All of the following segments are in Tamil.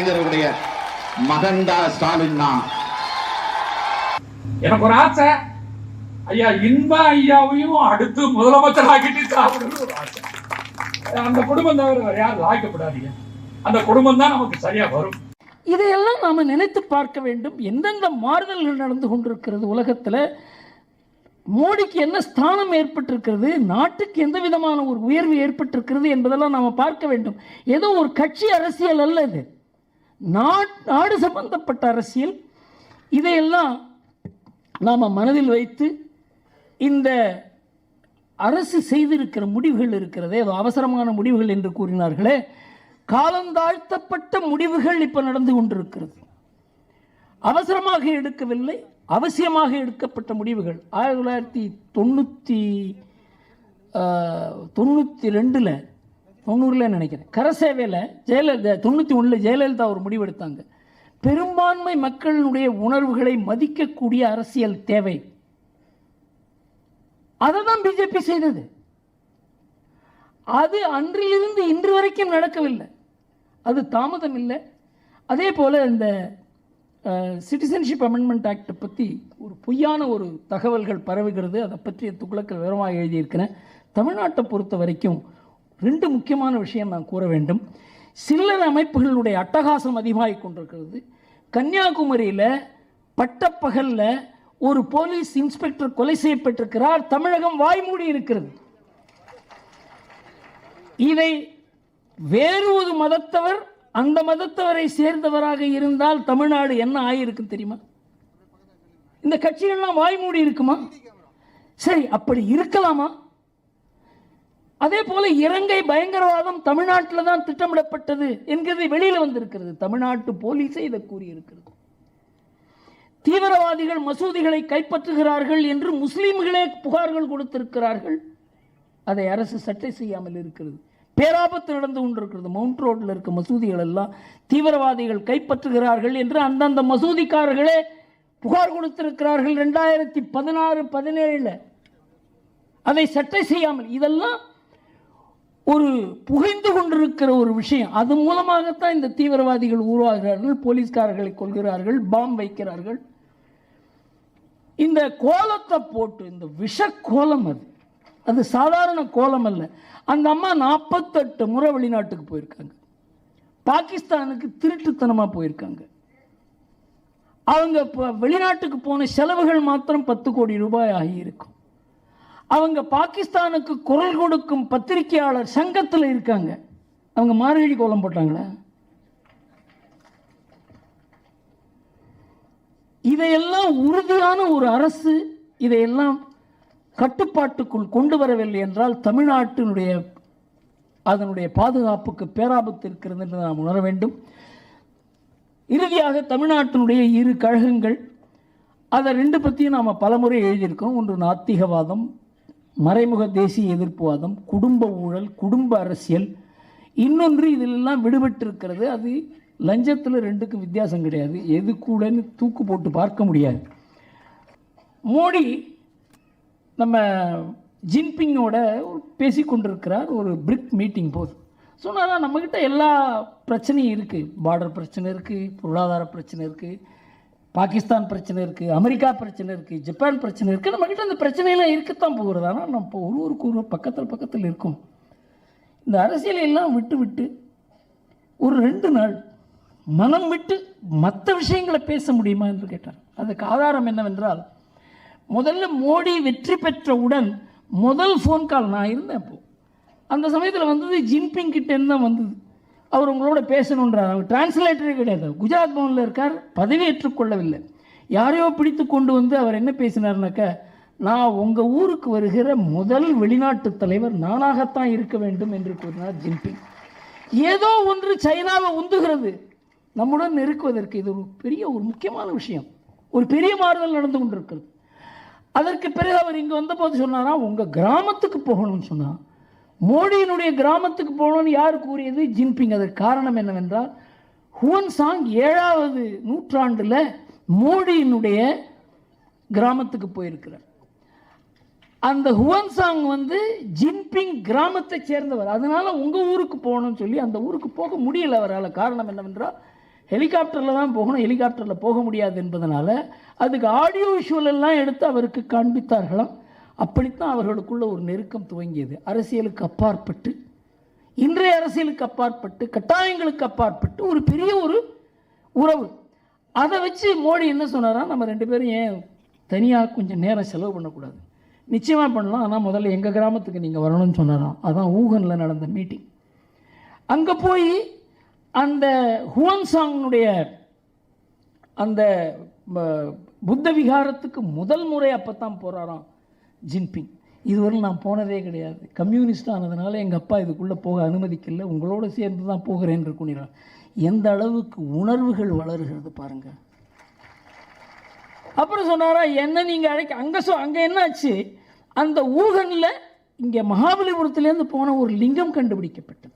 கலைஞருடைய மகன்தா ஸ்டாலின் தான் எனக்கு ஒரு ஆசை. ஐயா இன்ப ஐயாவையும் அடுத்து முதலமைச்சர் ஆக்கிட்டு சாப்பிடணும்னு ஒரு ஆசை. அந்த குடும்பம் தவிர வேற யாரும் ஆக்கப்படாதீங்க அந்த குடும்பம் தான் நமக்கு சரியா வரும். இதையெல்லாம் நாம் நினைத்து பார்க்க வேண்டும். எந்தெந்த மாறுதல்கள் நடந்து கொண்டிருக்கிறது உலகத்தில்? மோடிக்கு என்ன ஸ்தானம் ஏற்பட்டிருக்கிறது? நாட்டுக்கு எந்த விதமான ஒரு உயர்வு ஏற்பட்டிருக்கிறது என்பதெல்லாம் நாம் பார்க்க வேண்டும். ஏதோ ஒரு கட்சி அரசியல் அல்ல இது. நாட் நாடு சம்பந்தப்பட்ட அரசியல். இதையெல்லாம் நாம் மனதில் வைத்து இந்த அரசு செய்திருக்கிற முடிவுகள் இருக்கிறதே அது அவசரமான முடிவுகள் என்று கூறினார்களே காலந்தாழ்த்தப்பட்ட முடிவுகள் இப்போ நடந்து கொண்டிருக்கிறது. அவசரமாக எடுக்கவில்லை அவசியமாக எடுக்கப்பட்ட முடிவுகள். ஆயிரத்தி தொள்ளாயிரத்தி தொண்ணூற்றி தொண்ணூற்றி ரெண்டில் தொண்ணூறில் நினைக்கிறேன். கரசேவையில் ஜெயலலிதா தொண்ணூற்றி ஒன்றில் ஜெயலலிதா ஒரு முடிவெடுத்தாங்க. பெரும்பான்மை மக்களினுடைய உணர்வுகளை மதிக்கக்கூடிய அரசியல் தேவை. அதை தான் பிஜேபி செய்தது. அது அன்றிலிருந்து இன்று வரைக்கும் நடக்கவில்லை. அது தாமதம் இல்லை. அதே போல் இந்த சிட்டிசன்ஷிப் அமெண்ட்மெண்ட் ஆக்டை பற்றி ஒரு பொய்யான ஒரு தகவல்கள் பரவுகிறது. அதை பற்றிய துக்ளக்கள் விவரமாக எழுதியிருக்கிறேன். தமிழ்நாட்டை பொறுத்த வரைக்கும் ரெண்டு முக்கியமான விஷயம் நான் கூற வேண்டும். சில்லறை அமைப்புகளுடைய அட்டகாசம் அதிகமாகி கொண்டிருக்கிறது. கன்னியாகுமரியில் பட்டப்பகலில் ஒரு போலீஸ் இன்ஸ்பெக்டர் கொலை செய்யப்பட்டிருக்கிறார். தமிழகம் வாய்மூடி இருக்கிறது. இதை வேறு ஒரு மதத்தவர் அந்த மதத்தவரை சேர்ந்தவராக இருந்தால் தமிழ்நாடு என்ன ஆகியிருக்கும் தெரியுமா? இந்த கட்சிகள்லாம் வாய்மூடி இருக்குமா? சரி அப்படி இருக்கலாமா? அதே போல இலங்கை பயங்கரவாதம் தமிழ்நாட்டில் தான் திட்டமிடப்பட்டது என்கிறது வெளியில் வந்திருக்கிறது. தமிழ்நாட்டு போலீஸே இதை கூறியிருக்கிறது. தீவிரவாதிகள் மசூதிகளை கைப்பற்றுகிறார்கள் என்று முஸ்லீம்களே புகார்கள் கொடுத்திருக்கிறார்கள். அதை அரசு சட்டை செய்யாமல் இருக்கிறது. பேராபத்து நடந்து கொண்டிருக்கிறது. மவுண்ட் ரோட்டில் இருக்க மசூதிகள் எல்லாம் தீவிரவாதிகள் கைப்பற்றுகிறார்கள் என்று அந்தந்த மசூதிக்காரர்களே புகார் கொடுத்திருக்கிறார்கள். ரெண்டாயிரத்தி பதினாறு பதினேழில். அதை சட்டை செய்யாமல் இதெல்லாம் ஒரு புகைந்து கொண்டிருக்கிற ஒரு விஷயம். அது மூலமாகத்தான் இந்த தீவிரவாதிகள் உருவாகிறார்கள் போலீஸ்காரர்களை கொள்கிறார்கள் பாம் வைக்கிறார்கள். இந்த கோலத்தை போட்டு இந்த விஷ கோலம் அது. அது சாதாரண கோலம் அல்ல. அந்த அம்மா நாற்பத்தெட்டு முறை வெளிநாட்டுக்கு போயிருக்காங்க. பாகிஸ்தானுக்கு திருட்டுத்தனமாக போயிருக்காங்க. அவங்க இப்போ வெளிநாட்டுக்கு போன செலவுகள் மாத்திரம் பத்து கோடி ரூபாய் ஆகியிருக்கும். அவங்க பாகிஸ்தானுக்கு குரல் கொடுக்கும் பத்திரிகையாளர் சங்கத்தில் இருக்காங்க. அவங்க மார்கழி கோலம் போட்டாங்களா? இதையெல்லாம் உறுதியான ஒரு அரசு இதையெல்லாம் கட்டுப்பாட்டுக்குள் கொண்டு வரவில்லை என்றால் தமிழ்நாட்டினுடைய அதனுடைய பாதுகாப்புக்கு பேராபத்து இருக்கிறது என்று நாம் உணர வேண்டும். இறுதியாக தமிழ்நாட்டினுடைய இரு கழகங்கள் அதை ரெண்டு பற்றியும் நாம் பலமுறை எழுதியிருக்கோம். ஒன்று நாத்திகவாதம் மறைமுக தேசிய எதிர்ப்புவாதம் குடும்ப ஊழல் குடும்ப அரசியல் இன்னொன்று இதிலெல்லாம் விடுபட்டிருக்கிறது. அது லஞ்சத்தில் ரெண்டுக்கும் வித்தியாசம் கிடையாது. எது கூடன்னு தூக்கு போட்டு பார்க்க முடியாது. மோடி நம்ம ஜின்பிங்கோட ஒரு பேசி கொண்டிருக்கிறார் ஒரு பிரிக் மீட்டிங் போது. சொன்னால் நம்மக்கிட்ட எல்லா பிரச்சனையும் இருக்குது பார்டர் பிரச்சனை இருக்குது பொருளாதார பிரச்சனை இருக்குது பாகிஸ்தான் பிரச்சனை இருக்குது அமெரிக்கா பிரச்சனை இருக்குது ஜப்பான் பிரச்சனை இருக்குது நம்மக்கிட்ட அந்த பிரச்சனையெல்லாம் இருக்கத்தான் போகிறது ஆனால் நம்ம ஒருவருக்கு ஒரு பக்கத்தில் பக்கத்தில் இருக்கோம். இந்த அரசியலையெல்லாம் விட்டு விட்டு ஒரு ரெண்டு நாள் மனம் விட்டு மற்ற விஷயங்களை பேச முடியுமா என்று கேட்டார். அதுக்கு ஆதாரம் என்னவென்றால் முதல்ல மோடி வெற்றி பெற்றவுடன் முதல் ஃபோன் கால் நான் இருந்தேன் இப்போது அந்த சமயத்தில் வந்தது ஜின்பிங் கிட்டேருந்து தான் வந்தது. அவர் உங்களோட பேசணுன்றார். அவர் டிரான்ஸ்லேட்டரே கிடையாது. குஜராத் பவனில் இருக்கார். பதவி ஏற்றுக்கொள்ளவில்லை யாரையோ பிடித்து கொண்டு வந்து அவர் என்ன பேசினார்னாக்க நான் உங்கள் ஊருக்கு வருகிற முதல் வெளிநாட்டு தலைவர் நானாகத்தான் இருக்க வேண்டும் என்று கூறினார் ஜின்பிங். ஏதோ ஒன்று சைனாவை உந்துகிறது. நம்முடன் நெருக்குவதற்கு இது ஒரு பெரிய ஒரு முக்கியமான விஷயம். ஒரு பெரிய மாறுதல் நடந்து கொண்டிருக்கிறது. அதற்கு பிறகு அவர் இங்கே வந்தபோது சொன்னாரா உங்கள் கிராமத்துக்கு போகணும்னு சொன்னார். மோடியினுடைய கிராமத்துக்கு போகணும்னு யார் கூறியது ஜின்பிங்? அதற்கு காரணம் என்னவென்றால் ஹுவன் சாங் ஏழாவது நூற்றாண்டில் மோடியினுடைய கிராமத்துக்கு போயிருக்கிறார். அந்த ஹுவன் சாங் வந்து ஜின்பிங் கிராமத்தை சேர்ந்தவர். அதனால் உங்கள் ஊருக்கு போகணும்னு சொல்லி அந்த ஊருக்கு போக முடியல அவரால். காரணம் என்னவென்றால் ஹெலிகாப்டரில் தான் போகணும். ஹெலிகாப்டரில் போக முடியாது என்பதனால் அதுக்கு ஆடியோ விஷுவல் எல்லாம் எடுத்து அவருக்கு காண்பித்தார்களாம். அப்படித்தான் அவர்களுக்குள்ள ஒரு நெருக்கம் துவங்கியது. அரசியலுக்கு அப்பாற்பட்டு இன்றைய அரசியலுக்கு அப்பாற்பட்டு கட்டாயங்களுக்கு அப்பாற்பட்டு ஒரு பெரிய ஒரு உறவு. அதை வச்சு மோடி என்ன சொன்னாரா நம்ம ரெண்டு பேரும் ஏன் தனியாக கொஞ்சம் நேரம் செலவு பண்ணக்கூடாது. நிச்சயமாக பண்ணலாம் ஆனால் முதல்ல எங்கள் கிராமத்துக்கு நீங்கள் வரணும்னு சொன்னாராம் அதான் ஊகனில் நடந்த மீட்டிங் அங்கே போய் அந்த ஹுவன்சாங்கினுடைய அந்த புத்த விகாரத்துக்கு முதல் முறை அப்போ தான் போகிறாராம் ஜின்பிங். இதுவரை நான் போனதே கிடையாது. கம்யூனிஸ்ட் ஆனதுனால எங்கள் அப்பா இதுக்குள்ளே போக அனுமதிக்கல. உங்களோட சேர்ந்து தான் போகிறேன் என்று கூறினார் எந்த அளவுக்கு உணர்வுகள் வளருகிறது பாருங்கள் அப்புறம் சொன்னாரா என்ன நீங்கள் அழைக்க அங்கே சொ அங்கே என்னாச்சு? அந்த ஊகனில் இங்கே மகாபலிபுரத்துலேருந்து போன ஒரு லிங்கம் கண்டுபிடிக்கப்பட்டது.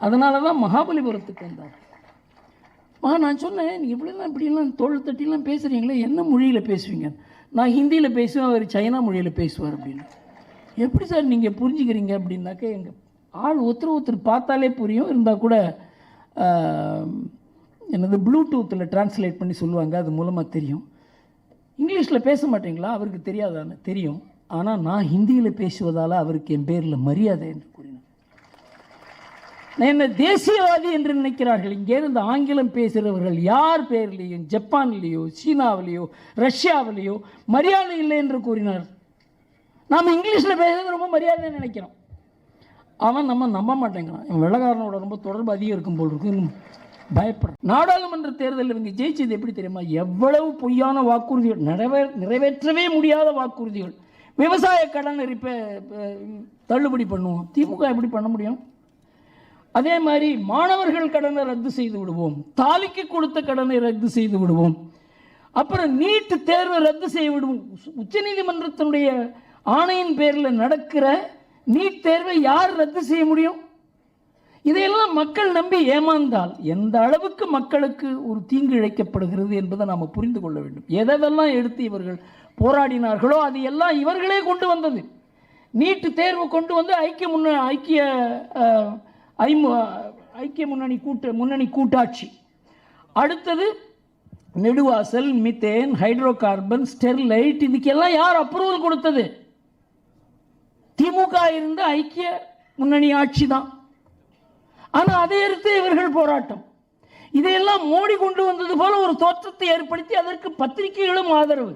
அதனால தான் மகாபலிபுரத்துக்கு வந்தார். மா நான் சொன்னேன் நீ இப்படிலாம் இப்படிலாம் தோள் தட்டிலாம் பேசுகிறீங்களே என்ன மொழியில் பேசுவீங்க நான் ஹிந்தியில் பேசுவேன் அவர் சைனா மொழியில் பேசுவார் அப்படின்னு. எப்படி சார் நீங்கள் புரிஞ்சுக்கிறீங்க அப்படின்னாக்க எங்கள் ஆள் ஒருத்தர் ஒருத்தர் பார்த்தாலே புரியும். இருந்தால் கூட எனது ப்ளூடூத்தில் டிரான்ஸ்லேட் பண்ணி சொல்லுவாங்க அது மூலமாக தெரியும். இங்கிலீஷில் பேச மாட்டீங்களா? அவருக்கு தெரியாதான்னு தெரியும். ஆனால் நான் ஹிந்தியில் பேசுவதால் அவருக்கு என் பேரில் மரியாதை என்று என்ன தேசியவாதி என்று நினைக்கிறார்கள். இங்கேருந்து ஆங்கிலம் பேசுகிறவர்கள் யார் பேர்லேயும் ஜப்பான்லேயோ சீனாவிலேயோ ரஷ்யாவிலேயோ மரியாதை இல்லை என்று கூறினார். நாம் இங்கிலீஷில் பேசுறது ரொம்ப மரியாதை நினைக்கிறோம். அவன் நம்ம நம்ப மாட்டேங்கிறான். இவன் வெள்ளக்காரனோட ரொம்ப தொடர்பு அதிகம் இருக்கும் போல் இருக்கு. இன்னும் பயப்படுறான். நாடாளுமன்ற தேர்தலில் இவங்க ஜெயிச்சது எப்படி தெரியுமா? எவ்வளவு பொய்யான வாக்குறுதிகள் நிறைவே நிறைவேற்றவே முடியாத வாக்குறுதிகள். விவசாய கடன் இப்போ தள்ளுபடி பண்ணுவோம். திமுக எப்படி பண்ண முடியும்? அதே மாதிரி மாணவர்கள் கடனை ரத்து செய்து விடுவோம். தாலிக்கு கொடுத்த கடனை ரத்து செய்து விடுவோம். அப்புறம் நீட்டு தேர்வை ரத்து செய்ய விடுவோம். உச்சநீதிமன்றத்தினுடைய ஆணையின் பேரில் நடக்கிற நீட் தேர்வை யார் ரத்து செய்ய முடியும்? இதையெல்லாம் மக்கள் நம்பி ஏமாந்தால் எந்த அளவுக்கு மக்களுக்கு ஒரு தீங்கு இழைக்கப்படுகிறது என்பதை நாம் புரிந்து கொள்ள வேண்டும். எதெல்லாம் எடுத்து இவர்கள் போராடினார்களோ அது எல்லாம் இவர்களே கொண்டு வந்தது. நீட்டு தேர்வு கொண்டு வந்து ஐக்கிய முன்ன ஐக்கிய ஐமு ஐக்கிய முன்னணி கூட்ட முன்னணி கூட்டாட்சி. அடுத்தது Neduvasal methane hydrocarbon Sterlite இதுக்கெல்லாம் யார் அப்ரூவல் கொடுத்தது? திமுக இருந்த ஐக்கிய முன்னணி ஆட்சி தான். ஆனால் அதை எடுத்து இவர்கள் போராட்டம். இதையெல்லாம் மோடி கொண்டு வந்தது போல ஒரு தோற்றத்தை ஏற்படுத்தி அதற்கு பத்திரிகைகளும் ஆதரவு.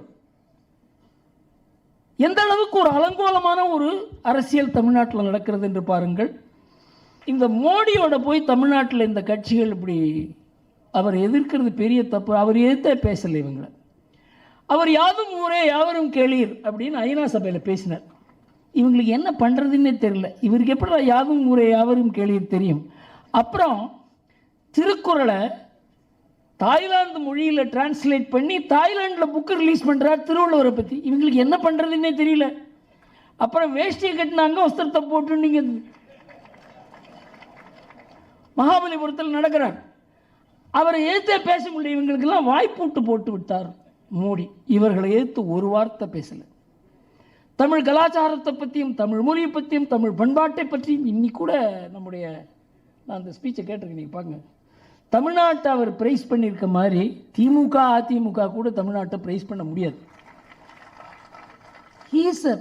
எந்த அளவுக்கு ஒரு அலங்கோலமான ஒரு அரசியல் தமிழ்நாட்டில் நடக்கிறது என்று பாருங்கள். இந்த மோடியோட போய் தமிழ்நாட்டில் இந்த கட்சிகள் இப்படி அவர் எதிர்க்கிறது பெரிய தப்பு. அவர் எதிர்த்தே பேசலை இவங்களை. அவர் யாதும் ஊரே யாவரும் கேளீர் அப்படின்னு ஐநா சபையில் பேசினார். இவங்களுக்கு என்ன பண்ணுறதுன்னே தெரியல. இவருக்கு எப்படி யாதும் ஊரே யாவரும் கேளீர் தெரியும்? அப்புறம் திருக்குறளை தாய்லாந்து மொழியில் டிரான்ஸ்லேட் பண்ணி தாய்லாண்டில் புக்கு ரிலீஸ் பண்ணுறார் திருவள்ளுவரை பற்றி இவங்களுக்கு என்ன பண்ணுறதுன்னே தெரியல. அப்புறம் வேஷ்டியை கட்டினாங்க வஸ்திரத்தை போட்டு நீங்கள் மகாபலிபுரத்தில் நடக்கிறார். அவரை எதிர்த்தே பேச முடியும் இவங்களுக்கெல்லாம் வாய்ப்பூட்டு போட்டு விட்டார் மோடி. இவர்களை எதிர்த்து ஒரு வார்த்தை பேசலை. தமிழ் கலாச்சாரத்தை பற்றியும் தமிழ் மொழியை பற்றியும் தமிழ் பண்பாட்டை பற்றியும் இன்னி கூட நம்முடைய நான் அந்த ஸ்பீச்சை கேட்டிருக்கேன். நீங்கள் பாருங்க. தமிழ்நாட்டை அவர் பிரைஸ் பண்ணியிருக்க மாதிரி திமுக அதிமுக கூட தமிழ்நாட்டை ப்ரைஸ் பண்ண முடியாது. ஹீஸ் அ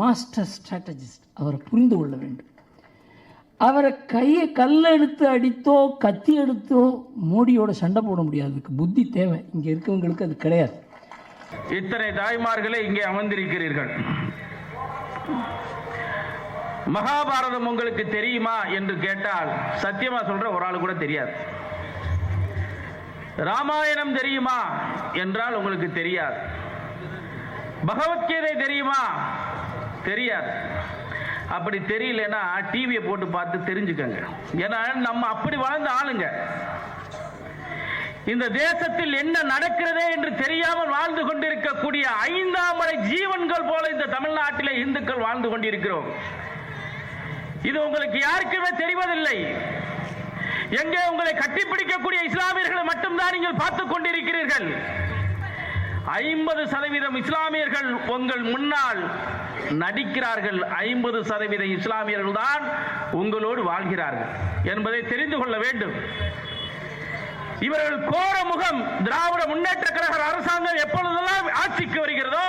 மாஸ்டர் ஸ்ட்ராட்டஜிஸ்ட் அவரை புரிந்து கொள்ள வேண்டும். அவரை கையை கல் எடுத்து அடித்தோ கத்தி எடுத்தோ மோடியோட சண்டை போட முடியாது. அதுக்கு புத்தி தேவை. இங்கே இருக்கவங்களுக்கு அது கிடையாது. இத்தனை தாய்மார்களே இங்கே அமர்ந்திருக்கிறீர்கள். மகாபாரதம் உங்களுக்கு தெரியுமா என்று கேட்டால் சத்தியமா சொல்ற ஒரு ஆள் கூட தெரியாது. ராமாயணம் தெரியுமா என்றால் உங்களுக்கு தெரியாது. பகவத்கீதை தெரியுமா? தெரியாது. அப்படி தெரியலன்னா டிவியை போட்டு பார்த்து தெரிஞ்சுக்கங்க. ஏன்னா நம்ம அப்படி வாழ்ந்த ஆளுங்க. இந்த தேசத்தில் என்ன நடக்கிறதே என்று தெரியாமல் வாழ்ந்து கொண்டிருக்கக்கூடிய ஐந்தாம் முறை ஜீவன்கள் போல இந்த தமிழ்நாட்டிலே இந்துக்கள் வாழ்ந்து கொண்டிருக்கிறோம். இது உங்களுக்கு யாருக்குமே தெரிவதில்லை. எங்கே உங்களை கட்டிப்பிடிக்கக்கூடிய இஸ்லாமியர்களை மட்டும்தான் நீங்கள் பார்த்துக் கொண்டிருக்கிறீர்கள். ஐம்பது சதவீதம் இஸ்லாமியர்கள் உங்கள் முன்னால் நடிக்கிறார்கள் ஐம்பது சதவீத இஸ்லாமியர்கள் தான் உங்களோடு வாழ்கிறார்கள் என்பதை தெரிந்து கொள்ள வேண்டும். இவர்கள் கோர முகம் திராவிட முன்னேற்ற கழக அரசாங்கம் எப்பொழுதெல்லாம் ஆட்சிக்கு வருகிறதோ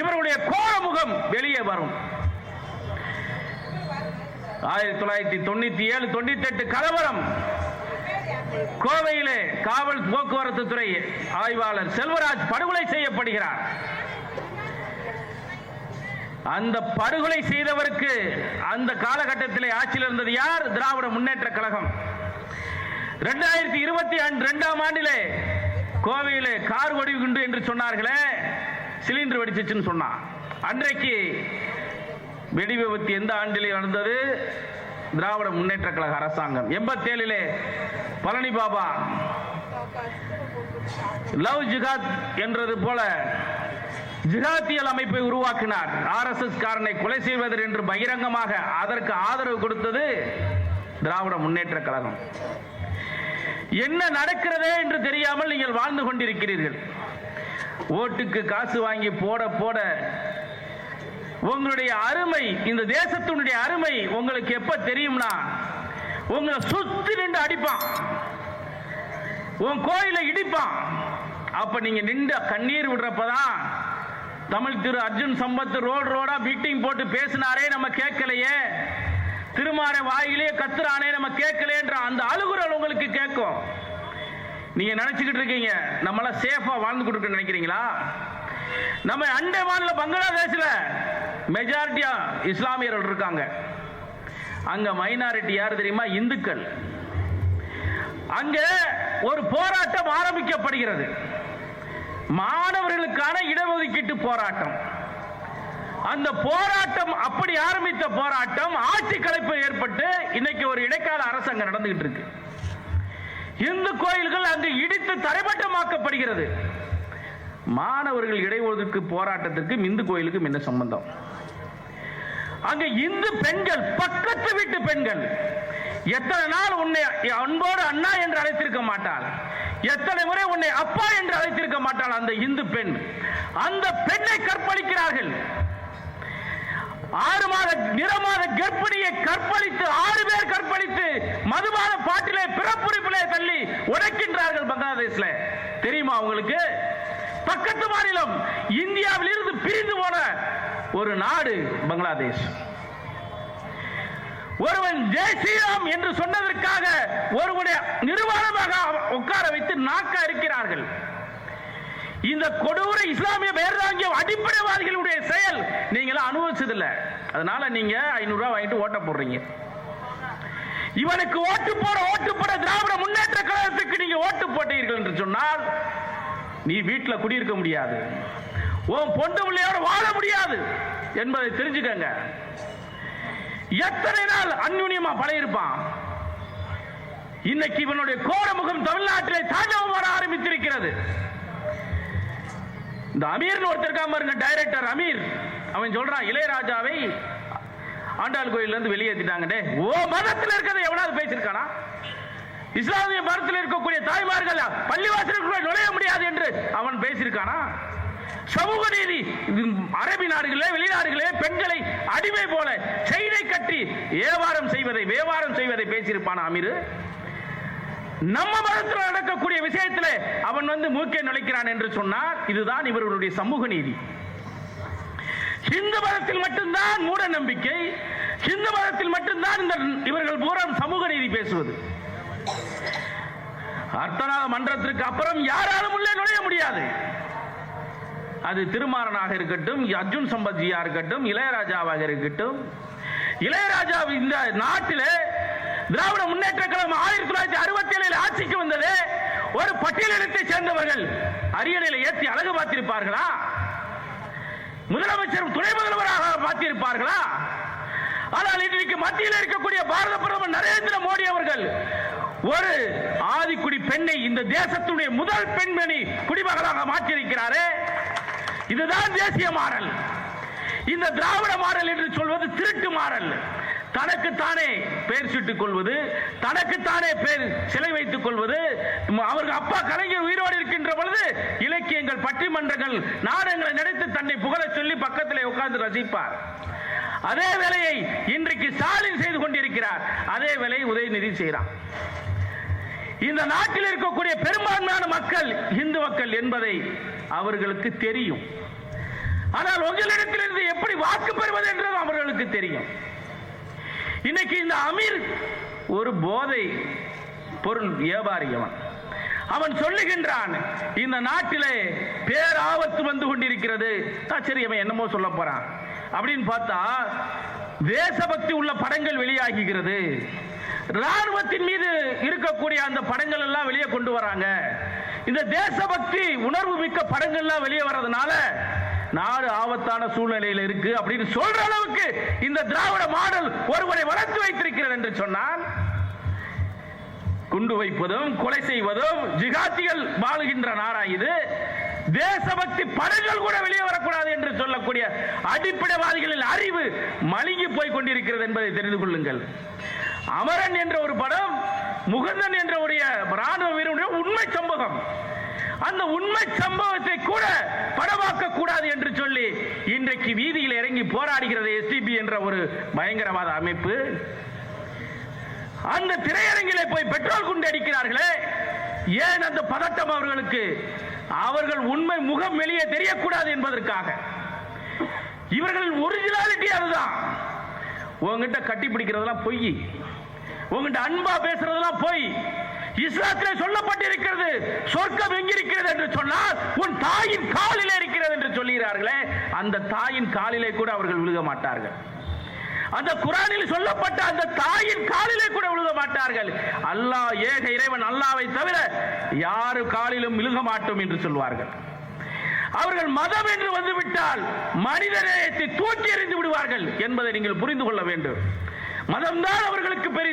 இவருடைய கோர முகம் வெளியே வரும். ஆயிரத்தி தொள்ளாயிரத்தி தொண்ணூத்தி ஏழு தொண்ணூத்தி எட்டு கலவரம். கோவையிலே காவல் போக்குவரத்து துறை ஆய்வாளர் செல்வராஜ் படுகொலை செய்யப்படுகிறார். அந்த படுகொலை செய்தவருக்கு அந்த காலகட்டத்தில் ஆட்சியில் இருந்தது யார்? திராவிட முன்னேற்ற கழகம். இரண்டாயிரத்தி இருபத்தி ரெண்டாம் ஆண்டிலே கோவையிலே கார் வெடிகுண்டு என்று சொன்னார்களே சிலிண்டர் வெடிச்சிச்சுன்னு சொன்னான். அன்றைக்கு வெடி விபத்து எந்த ஆண்டிலே நடந்தது? திராவிட முன்னேற்ற கழக அரசாங்கம். எண்பத்தேழிலே பழனி பாபா லவ் ஜிகாத் என்றது போல ஜிகாத்தியல் அமைப்பை உருவாக்கினார். ஆர்எஸ்எஸ் காரனை கொலை செய்வதர் என்று பகிரங்கமாக அதற்கு ஆதரவு கொடுத்தது திராவிட முன்னேற்ற கழகம். என்ன நடக்கிறதே என்று தெரியாமல் நீங்கள் வாழ்ந்து கொண்டிருக்கிறீர்கள். ஓட்டுக்கு காசு வாங்கி போட போட உங்களுடைய அருமை இந்த தேசத்தினுடைய அருமை உங்களுக்கு எப்ப தெரியும்னா உங்களை சுத்தி நின்று அடிப்பான். உன் கோயிலை இடிப்பான். அப்ப நீங்க நின்று கண்ணீர் விடுறப்பதான் தமிழ் திரு அர்ஜுன் சம்பத் ரோடு ரோடா மீட்டிங் போட்டு பேசினாரே நம்ம கேட்கலையே. திருமார வாயிலே கத்துறானே நம்ம கேட்கலேன்ற அந்த அழுகுறல் உங்களுக்கு கேட்கும். நீங்க நினைச்சுக்கிட்டு இருக்கீங்க நம்மளா சேஃபா வாழ்ந்து கொடுக்க நினைக்கிறீங்களா? நம்ம அண்டை மாநில பங்களாதேஷ்ல மெஜாரிட்டியா இஸ்லாமியர்கள் இருக்காங்க. அங்க மைனாரிட்டி யார் தெரியுமா? இந்துக்கள். அங்க ஒரு போராட்டம் ஆரம்பிக்கப்படுகிறது. மாணவர்களுக்கான இடஒதுக்கீட்டு போராட்டம். அந்த போராட்டம் அப்படி ஆரம்பித்த போராட்டம் ஆட்சி கலைப்பு ஏற்பட்டு இன்னைக்கு ஒரு இடைக்கால அரசு அங்க நடந்துகிட்டு இருக்கு. இந்து கோயில்கள் அங்கு இடித்து தரைமட்டமாக்கப்படுகிறது. மாணவர்கள் இடைஒதுக்கு போராட்டத்திற்கும் இந்து கோயிலுக்கும் என்ன சம்பந்தம்? அங்க இந்து பெண்கள் பக்கத்து வீட்டு பெண்கள் எத்தனை நாள் உன்னை அன்போடு அண்ணா என்று அழைத்திருக்க மாட்டாள்? எத்தனை முறை உன்னை அப்பா என்று அழைத்திருக்க மாட்டாள் அந்த இந்து பெண்? அந்த பெண்ணை கற்பழிக்கிறார்கள். ஆறு மாத நிறமாத கர்ப்பிணியை கற்பழித்து ஆறு பேர் கற்பழித்து மதுபான பாட்டிலே பிறப்புரிப்பிலே தள்ளி உடைக்கின்றார்கள் பங்களாதேஷ்ல. தெரியுமா உங்களுக்கு? பக்கத்து மாநிலம் இந்தியாவில் இருந்து பிரிந்து போன ஒரு நாடு பங்களாதேஷ். ஒருவன் ஜெய் ஸ்ரீராம் என்று சொன்னதற்காக ஒருவனுடைய நிர்வாணமாக உட்கார வைத்து நாக்க இருக்கிறார்கள். இந்த கொடூர இஸ்லாமிய பேர்தாங்கியம் அடிப்படைவாதிகளுடைய செயல் நீங்க அனுபவிச்சதில்லை. அதனால நீங்க ஐநூறு வாங்கிட்டு ஓட்ட போடுறீங்க. இவனுக்கு ஓட்டு போட ஓட்டு போட திராவிட முன்னேற்ற கழகத்துக்கு நீங்க ஓட்டு போட்டீர்கள் என்று சொன்னால் நீ வீட்டில் குடியிருக்க முடியாது. உன் பொண்டு பிள்ளையோட வாழ முடியாது என்பதை தெரிஞ்சுக்கங்க. எத்தனை நாள் அந்யுன்யமா பழையிருப்பான் இன்னைக்கு இவனுடைய கோரமுகம் தமிழ்நாட்டிலே தாண்டவம் வர ஆரம்பித்திருக்கிறது. இந்த அமீர்னு ஒருத்தர் இருக்காம பாருங்க டைரக்டர் அமீர். அவன் சொல்றான் இளையராஜாவை ஆண்டாள் கோயில் இருந்து வெளியேற்றிட்டாங்கடே ஓ மதத்தில் இருக்கிறத எவனாவது பேசியிருக்கானா? இஸ்லாமிய மதத்தில் இருக்கக்கூடிய தாய்மார்கள் பள்ளிவாசலுக்குள்ள நுழைய முடியாது என்று அவன் பேசியிருக்கானா? சமூக நீதி அரபி நாடுகளே வெளிநாடுகளே பெண்களை அடிமை போல செயினை கட்டி ஏவாரம் செய்வதை வியாபாரம் செய்வதை பேசியிருப்பானா அமீர்? நம்ம மதத்தில் நடக்கக்கூடிய விஷயத்தில் அவன் வந்து மூக்கை நுழைக்கிறான் என்று சொன்னார் இதுதான் இவர்களுடைய சமூக நீதி. ஹிந்து மதத்தில் மட்டும்தான் மூட நம்பிக்கை ஹிந்து மதத்தில் மட்டும்தான் இந்த இவர்கள் பூரம் சமூக நீதி பேசுவது. அர்த்தநாத மன்றத்திற்கு அப்புறம் யாராலும் உள்ளே நுழைய முடியாது. அது திருமாறனாக இருக்கட்டும் அர்ஜுன் சம்பத்ஜியா இருக்கட்டும் இளையராஜாவாக இருக்கட்டும். இளையராஜா இந்த நாட்டிலே திராவிட முன்னேற்ற கழகம் ஆயிரத்தி தொள்ளாயிரத்தி அறுபத்தி ஏழில் ஆட்சிக்கு வந்தது. ஒரு பட்டியலினத்தை சேர்ந்தவர்கள் அரியணையில் ஏற்றி அழகு பார்த்திருப்பார்களா? முதலமைச்சர் துணை முதல்வராக பார்த்திருப்பார்களா? ஆனால் இன்றைக்கு மத்தியில் இருக்கக்கூடிய பாரத பிரதமர் நரேந்திர மோடி அவர்கள் ஒரு ஆதிக்குடி பெண்ணை இந்த தேசத்துடைய முதல் பெண்மணி குடிமகளாக மாற்றியிருக்கிறாரே. இதுதான் தேசிய மாறல். இந்த திராவிட மாறல் என்று சொல்வது திருட்டு மாறல். தனக்குத்தானே பெயர் சுட்டுக் கொள்வது தனக்குத்தானே பெயர் சிலை வைத்துக் கொள்வது அவர்கள் அப்பா கலைஞர் உயிரோடு இருக்கின்ற பொழுது இலக்கியங்கள் பட்டிமன்றங்கள் நாடகங்களை நடித்து தன்னை புகழச் சொல்லி பக்கத்திலே உட்கார்ந்து ரசிப்பார். அதே வேலையை இன்றைக்கு ஸ்டாலின் செய்து கொண்டிருக்கிறார். அதே வேலையை உதயநிதி செய்கிறான் இந்த நாட்டில் இருக்கக்கூடிய பெரும்பான்மையான மக்கள் இந்து மக்கள் என்பதை அவர்களுக்கு தெரியும். ஆனால் உங்களிடத்திலிருந்து எப்படி வாக்கு பெறுவது என்றும் அவர்களுக்கு தெரியும். இன்னைக்கு இந்த அமீர் ஒரு போதை பொருள் வியாபாரி அவன் அவன் சொல்லுகின்றான் இந்த நாட்டிலே பேராபத்து வந்து கொண்டிருக்கிறது. சரி அவன் என்னமோ சொல்ல போறான். அப்படின்னு பார்த்தா தேசபக்தி உள்ள படங்கள் வெளியாகுகிறது ராணுவத்தின் மீது இருக்கக்கூடிய அந்த படங்கள் எல்லாம் வெளியே கொண்டு வராங்க. இந்த தேசபக்தி உணர்வு மிக்க படங்கள்லாம் வெளியே வர்றதுனால நாடு ஆபத்தான சூழ்நிலையில் இருக்கு அப்படின்னு சொல்ற அளவுக்கு இந்த திராவிட மாடல் ஒருவரை வளர்த்து வைத்திருக்கிறது என்று சொன்னால் குண்டு வைப்பதும் கொலை செய்வதும் ஜிகாத்திகள் வாழுகின்ற நாடா இது. தேசபக்தி படங்கள் கூட வெளியே வரக்கூடாது என்று சொல்லக்கூடிய அடிப்படைவாதிகளின் அறிவு மழுங்கி போய் கொண்டிருக்கிறது என்பதை தெரிந்து கொள்ளுங்கள். அமரன் என்ற ஒரு படம் முகுந்தன் என்ற உடைய ராணுவ வீரனுடைய உண்மை சம்பவம். அந்த உண்மை சம்பவத்தை கூட படமாக்க கூடாது என்று சொல்லி இன்றைக்கு வீதியில் இறங்கி போராடுகிறது எஸ்டிபி என்ற ஒரு பயங்கரவாத அமைப்பு. அந்த திரையரங்கிலே போய் பெட்ரோல் குண்டு அடிக்கிறார்களே. ஏன் அந்த பதட்டம் அவர்களுக்கு? அவர்கள் உண்மை முகம் வெளியே தெரியக்கூடாது என்பதற்காக. இவர்கள் ஒரிஜினாலிட்டி அதுதான். உங்ககிட்ட கட்டி பிடிக்கிறதெல்லாம் பொய். உங்ககிட்ட அன்பா பேசுறதெல்லாம் பொய். இஸ்லாத்திலே சொல்லப்பட்டிருக்கிறது சொர்க்கம் எங்கிருக்கிறது என்று சொன்னால் உன் தாயின் காலில் இருக்கிறது என்று சொல்லுகிறார்களே அந்த தாயின் காலிலே கூட அவர்கள் விழுக மாட்டார்கள். அந்த குரானில் சொல்லப்பட்ட அந்த தாயின் காலிலே கூட விழுக மாட்டார்கள். அல்லாஹ் ஏக இறைவன் அல்லாவை தவிர யாரு காலிலும் விழுக மாட்டோம் என்று சொல்வார்கள். அவர்கள் மதம் என்று வந்துவிட்டால் மனிதநேயத்தை தூக்கி எறிந்து விடுவார்கள் என்பதை நீங்கள் புரிந்து கொள்ள வேண்டும். மதம்தான் அவர்களுக்கு பெரிய